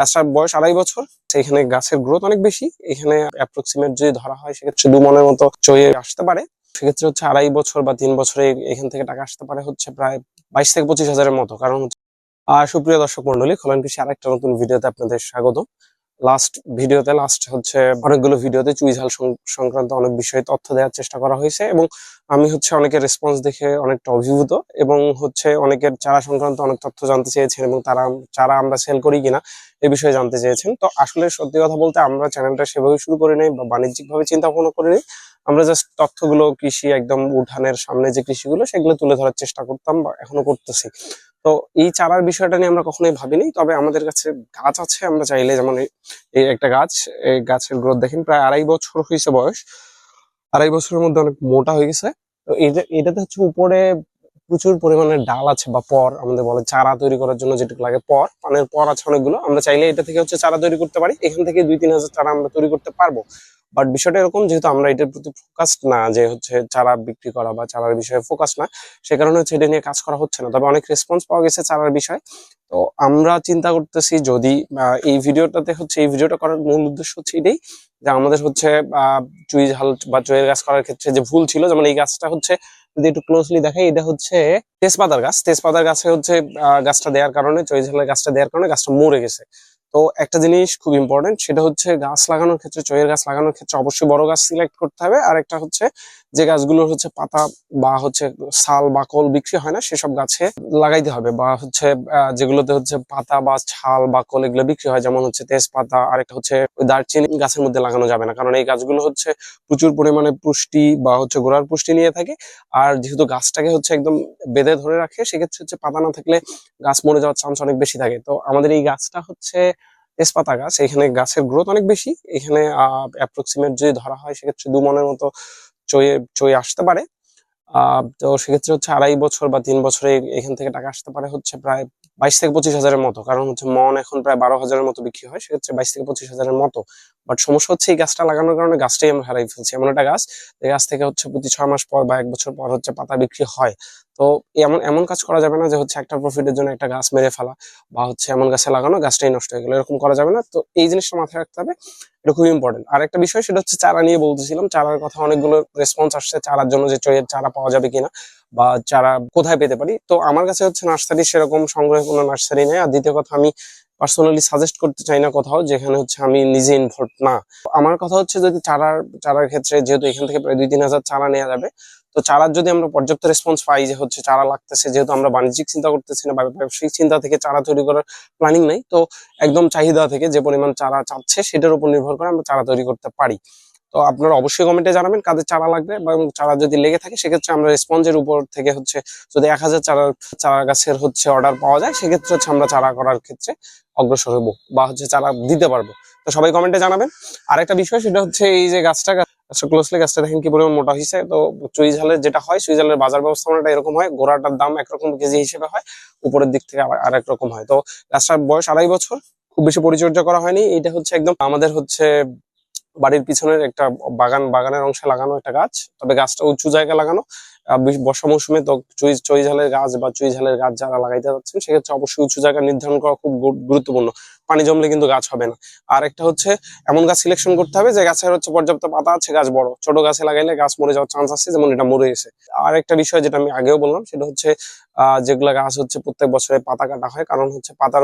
গাছটার বয়স আড়াই বছর এখানে গাছের গ্রোথ অনেক বেশি। এখানে অ্যাপ্রক্সিমেট যদি ধরা হয়, সেক্ষেত্রে দু মনের মতো চয়ে আসতে পারে। সেক্ষেত্রে হচ্ছে আড়াই বছর বা তিন বছরে এখান থেকে টাকা আসতে পারে হচ্ছে প্রায় বাইশ থেকে পঁচিশ হাজারের মতো। কারণ হচ্ছে আর সুপ্রিয় দর্শক মন্ডলী খোলান কৃষি আরেকটা নতুন ভিডিওতে আপনাদের স্বাগত লাস্ট ভিডিওতে লাস্ট হচ্ছে অনেকগুলো ভিডিওতে চুই ঝাল সং- সংক্রান্ত অনেক বিষয়ে তথ্য দেওয়ার চেষ্টা করা হয়েছে এবং আমি হচ্ছে অনেকের রেসপন্স দেখে অনেকটা অভিভূত এবং হচ্ছে অনেকের চারা সংক্রান্ত অনেক তথ্য জানতে চেয়েছেন এবং তারা, চারা আমরা সেল করি কিনা এ বিষয়ে জানতে চেয়েছেন। তো আসলে সত্যি কথা বলতে আমরা চ্যানেলটা সেভাবে শুরু করে নেই বা বাণিজ্যিক ভাবে চিন্তা ভাবনা করে নিই। আমরা জাস্ট তথ্যগুলো কৃষি একদম উঠানের সামনে যে কৃষিগুলো, সেগুলো তুলে ধরার চেষ্টা করতাম বা এখনও করতেছি। তো এই চারার বিষয়টা নিয়ে আমরা কখনোই ভাবিনি। তবে আমাদের কাছে গাছ আছে, আমরা চাইলে যেমন এই- একটা গাছ, এই গাছের গ্রোথ দেখেন, প্রায় আড়াই বছর হয়েছে বয়স। আড়াই বছরের মধ্যে অনেক মোটা হয়ে গেছে। তো এটা এটাতে হচ্ছে উপরে প্রচুর পরিমাণে ডাল আছে বা পর, আমাদের বলে চারা তৈরি করার জন্য যেটুকু লাগে পর, পানের পর আছে অনেকগুলো। আমরা চাইলে এটা থেকে হচ্ছে চারা তৈরি করতে পারি। এখান থেকে দুই তিন হাজার চারা আমরা তৈরি করতে পারব। বাট বিষয়টা এরকম যেহেতু আমরা এটার প্রতি ফোকাসড না, যে হচ্ছে চারা বিক্রি করা বা চারার বিষয়ে ফোকাস না, সে কারণে হচ্ছে এটা নিয়ে কাজ করা হচ্ছে না। তবে অনেক রেসপন্স পাওয়া গেছে চারার বিষয়ে। তো আমরা চিন্তা করতেছি যদি এই ভিডিওটাতে হচ্ছে, এই ভিডিওটা করার মূল উদ্দেশ্য হচ্ছে এটাই, যে আমাদের হচ্ছে চুই ঝাল বা চুইয়ের গাছ করার ক্ষেত্রে যে ভুল ছিল, যেমন এই গাছটা হচ্ছে, যদি একটু ক্লোজলি দেখাই, এটা হচ্ছে তেজপাতার গাছ। তেজপাতার গাছে হচ্ছে গাছটা দেওয়ার কারণে, চুই ঝালের গাছটা দেওয়ার কারণে গাছটা মরে গেছে। তো একটা জিনিস খুব ইম্পর্টেন্ট সেটা হচ্ছে গাছ লাগানোর ক্ষেত্রে, চয়ের গাছ লাগানোর ক্ষেত্রে অবশ্যই বড় গাছ সিলেক্ট করতে হবে। আর একটা হচ্ছে যে গাছগুলোর হচ্ছে পাতা বা হচ্ছে ছাল বা কল বিক্রি হয় না, সেসব গাছে লাগাইতে হবে বা হচ্ছে যেগুলোতে হচ্ছে পাতা বা ছাল বা কল এগুলো বিক্রি হয়, যেমন হচ্ছে তেজপাতা আর একটা হচ্ছে দারচিনি গাছের মধ্যে লাগানো যাবে না। কারণ এই গাছগুলো হচ্ছে প্রচুর পরিমাণে পুষ্টি বা হচ্ছে গোড়ার পুষ্টি নিয়ে থাকে। আর যেহেতু গাছটাকে হচ্ছে একদম বেঁধে ধরে রাখে, সেক্ষেত্রে হচ্ছে পাতা না থাকলে গাছ মরে যাওয়ার চান্স অনেক বেশি থাকে। তো আমাদের এই গাছটা হচ্ছে তেজপাতা গাছ, এখানে গাছের গ্রোথ অনেক বেশি। এখানে অ্যাপ্রক্সিমেট যদি ধরা হয়, সেক্ষেত্রে দু মনের মতো চয়ে চয়ে আসতে পারে। তো সেক্ষেত্রে হচ্ছে আড়াই বছর বা তিন বছরে এখান থেকে টাকা আসতে পারে হচ্ছে প্রায় বাইশ থেকে পঁচিশ হাজারের মতো, কারণ হচ্ছে মন এখন প্রায় বারো হাজারের মতো বিক্রি হয়, সেক্ষেত্রে বাইশ থেকে পঁচিশ হাজারের মতো। বাট সমস্যা হচ্ছে এই গাছটা লাগানোর কারণে গাছটাই আমরা হারাই ফেলছি। এমন একটা গাছ এই গাছ থেকে হচ্ছে প্রতি ছয় মাস পর বা এক বছর পর হচ্ছে পাতা বিক্রি হয়। তো এমন এমন কাজ করা যাবে না যে হচ্ছে একটা প্রফিটের জন্য একটা গাছ মেরে ফেলা বা হচ্ছে এমন গাছে লাগানো গাছটাই নষ্ট হয়ে গেল, এরকম করা যাবে না। তো এই জিনিসটা মাথায় রাখতে হবে, এটা খুব ইম্পর্টেন্ট আর একটা বিষয় সেটা হচ্ছে চারা নিয়ে বলতেছিলাম, চারার কথা অনেকগুলো রেসপন্স আসছে, চারার জন্য যে চারা পাওয়া যাবে কিনা। বা চারা কোথায় পেতে পারি। তো আমার কাছে হচ্ছে নার্সারি সেরকম সংগ্রহে কোনো নার্সারি নেই। আর দ্বিতীয় কথা, আমি পার্সোনালি সাজেস্ট করতে চাই না কোথাও, যেখানে হচ্ছে আমি নিজে ইনভলভ না। আমার কথা হচ্ছে যদি চারার চারার ক্ষেত্রে যেহেতু এখান থেকে প্রায় দুই তিন হাজার চারা নেওয়া যাবে, তো চারার যদি আমরা পর্যাপ্ত রেসপন্স পাই যে হচ্ছে চারা লাগতেছে, যেহেতু আমরা বাণিজ্যিক চিন্তা করতেছি না ব্যবসায়িক চিন্তা থেকে চারা তৈরি করার প্ল্যানিং নাই, তো একদম চাহিদা থেকে যে পরিমাণ চারা চাচ্ছে, সেটার উপর নির্ভর করে আমরা চারা তৈরি করতে পারি। তো আপনারা অবশ্যই কমেন্টে জানাবেন কাদের চারা লাগবে এবং চারা যদি লেগে থাকে, সেক্ষেত্রে আমরা রেসপন্সের উপর থেকে হচ্ছে যদি এক হাজার চারা চারা গাছের হচ্ছে অর্ডার পাওয়া যায়, সেক্ষেত্রে হচ্ছে আমরা চারা করার ক্ষেত্রে অগ্রসর হব বা হচ্ছে চারা দিতে পারব। তো সবাই কমেন্টে জানাবেন। আরেকটা বিষয়, সেটা হচ্ছে এই যে গাছটা গাছটা ক্লোজলি গাছটা দেখেন কি পরিমাণ মোটা হয়েছে তো চুই ঝালের যেটা হয়, চুই ঝালের বাজার ব্যবস্থাপনাটা এরকম হয়, গোড়াটার দাম একরকম কেজি হিসেবে হয়, উপরের দিক থেকে আবার আরেক রকম হয়। তো গাছটার বয়স আড়াই বছর, খুব বেশি পরিচর্যা করা হয়নি। এটা হচ্ছে একদম আমাদের হচ্ছে বাড়ির পিছনের একটা বাগান বাগানের অংশে লাগানো একটা গাছ তবে গাছটা উঁচু জায়গা লাগানো। বর্ষা মৌসুমে তো চুই চুই ঝালের গাছ বা চুই ঝালের গাছ যারা লাগাইতে যাচ্ছেন সেক্ষেত্রে অবশ্যই উঁচু জায়গা নির্ধারণ করা খুব গুরুত্বপূর্ণ। পানি জমলে কিন্তু গাছ হবে না। আর একটা হচ্ছে এমন গাছ সিলেকশন করতে হবে যে গাছের হচ্ছে পর্যাপ্ত পাতা আছে গাছ বড়। ছোট গাছে লাগাইলে গাছ মরে যাওয়ার চান্স আছে যেমন এটা মরে গেছে। আর একটা বিষয় যেটা আমি আগেও বললাম সেটা হচ্ছে যেগুলা গাছ হচ্ছে প্রত্যেক বছরে পাতা কাটা হয় কারণ হচ্ছে পাতার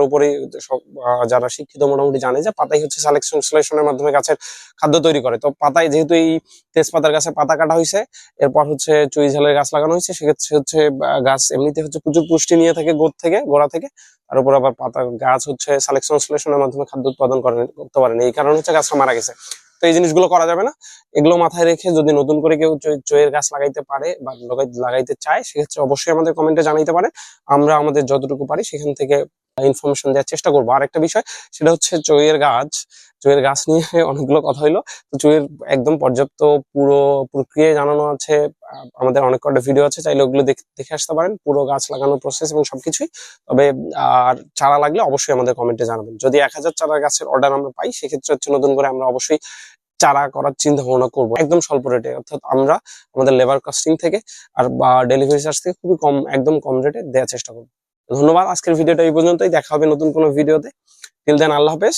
আহ, যারা শিক্ষিত মোটামুটি জানে যে পাতাই হচ্ছে সিলেকশন সিলেকশনের মাধ্যমে গাছের খাদ্য তৈরি করে। তো পাতায় যেহেতু এই তেজপাতার গাছে পাতা কাটা হয়েছে এরপর হচ্ছে চুই ঝালের গাছ লাগানো হয়েছে, সেক্ষেত্রে হচ্ছে গাছ এমনিতে হচ্ছে প্রচুর পুষ্টি নিয়ে থাকে গোড় থেকে, গোড়া থেকে, তার উপর আবার পাতা, গাছ হচ্ছে সালেকশন সলেশনের মাধ্যমে খাদ্য উৎপাদন করে করতে পারেন। এই কারণে হচ্ছে গাছটা মারা গেছে। তো এই জিনিসগুলো করা যাবে না। এগুলো মাথায় রেখে যদি নতুন করে কেউ চয়ের গাছ লাগাইতে পারে বা লাগাইতে চায়, সেক্ষেত্রে অবশ্যই আমাদের কমেন্টে জানাইতে পারে। আমরা আমাদের যতটুকু পারি সেখান থেকে ইনফরমেশন দেওয়ার চেষ্টা করব। আর একটা বিষয়, সেটা হচ্ছে চইয়ের গাছ। চইয়ের গাছ নিয়ে অনেকগুলো কথা হইল। তো চইয়ের একদম পর্যাপ্ত পুরো প্রক্রিয়া জানানো আছে। আমাদের অনেক কটা ভিডিও আছে, চাইলে ওগুলো দেখে আসতে পারেন। পুরো গাছ লাগানোর প্রসেস এবং সবকিছুই। তবে, আর চারা লাগলে অবশ্যই আমাদের কমেন্টে জানাবেন। যদি এক হাজার চারা গাছের অর্ডার আমরা পাই, সেক্ষেত্রে হচ্ছে নতুন করে আমরা অবশ্যই চারা করার চিন্তা ভাবনা করব। একদম স্বল্প রেটে অর্থাৎ আমরা আমাদের লেবার কস্টিং থেকে আর বা ডেলিভারি চার্জ থেকে খুবই কম, একদম কম রেটে দেওয়ার চেষ্টা করব। ধন্যবাদ। আজকের ভিডিওটা এই পর্যন্তই। দেখা হবে নতুন কোনো ভিডিওতে। টিল দেন আল্লাহ হাফেজ।